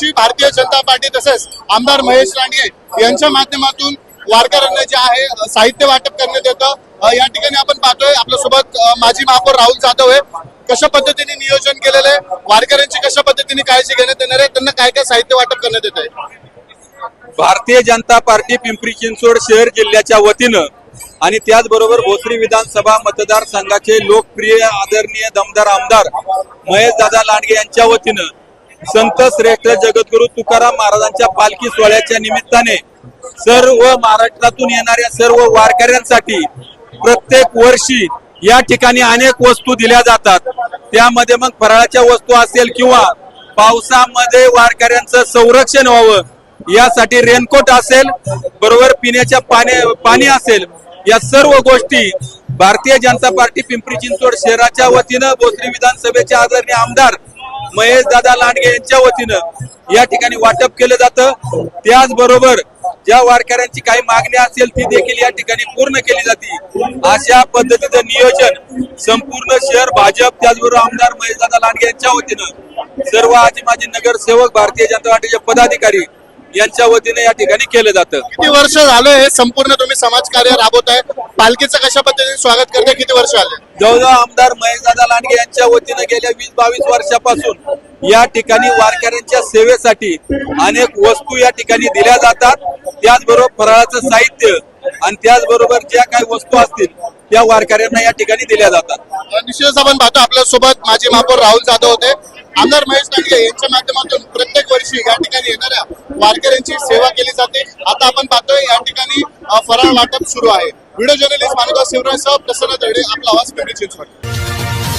वर्षी भारतीय जनता पार्टी तसेच आमदार महेश राणे यांच्या माध्यमातून वारकऱ्यांना जे आहे साहित्य वाटप करण्यात येतं. या ठिकाणी आपण पाहतोय आपल्यासोबत माजी महापौर राहुल जाधव आहे कशा पद्धतीने नियोजन केलेलं आहे? वारकऱ्यांची कशा पद्धतीने काळजी घेण्यात येणार आहे? त्यांना काय काय साहित्य वाटप करण्यात येत आहे भारतीय जनता पार्टी पिंपरी चिंचवड शहर जिल्ह्याच्या वतीनं आणि त्याचबरोबर भोसरी विधानसभा मतदारसंघाचे लोकप्रिय आदरणीय दमदार आमदार महेश दादा लांडगे यांच्या वतीनं संत श्रेष्ठ जगद्गुरु तुकाराम महाराजांच्या पालखी सोहळ्याच्या निमित्ताने सर्व महाराष्ट्रातून येणाऱ्या सर्व वारकऱ्यांसाठी प्रत्येक वर्षी या ठिकाणी अनेक वस्तू दिल्या जातात. त्यामध्ये मग फराळाच्या वस्तू असेल किंवा पावसामध्ये वारकऱ्यांचं संरक्षण व्हावं यासाठी रेनकोट असेल बरोबर पिण्याच्या पाणी पाणी असेल या सर्व गोष्टी भारतीय जनता पार्टी पिंपरी चिंचवड शहराच्या वतीनं भोसरी विधानसभेचे आदरणीय आमदार महेश दादा लांडगे यांच्या वतीनं या ठिकाणी वाटप केलं जातं. त्याचबरोबर ज्या वारकऱ्यांची काही मागणी असेल ती देखील या ठिकाणी पूर्ण केली जाते. अशा पद्धतीचं नियोजन संपूर्ण शहर भाजप त्याचबरोबर आमदार महेशदादा लांडगे यांच्या वतीनं सर्व आजी माजी नगरसेवक भारतीय जनता पार्टीचे पदाधिकारी यांच्या वतीने या ठिकाणी केलं जातं. किती वर्ष झालं हे संपूर्ण तुम्ही समाजकार्य राबवताय पालखीचं कशा पद्धतीने स्वागत करताय? किती वर्ष आले जवळजवळ आमदार महेशदादा लांडगे यांच्या वतीनं गेल्या वीस बावीस वर्षापासून या ठिकाणी वारकऱ्यांच्या सेवेसाठी अनेक वस्तू या ठिकाणी दिल्या जातात. त्याचबरोबर फराळाचं साहित्य आणि त्याचबरोबर ज्या काही वस्तू असतील त्या वारकऱ्यांना या ठिकाणी दिल्या जातात. निश्चितच आपण पाहतो आपल्यासोबत माजी महापौर राहुल जाधव होते. आमदार महेश यांच्या माध्यमातून प्रत्येक वर्षी या ठिकाणी येणाऱ्या वारकऱ्यांची सेवा केली जाते. आता आपण पाहतोय या ठिकाणी फराळ वाटप सुरू आहे. व्हिडिओ जर्नलिस्ट मानवदास शिवरायसह प्रसन्न दर्डे आपला आवाज पिंपरी चिंचवड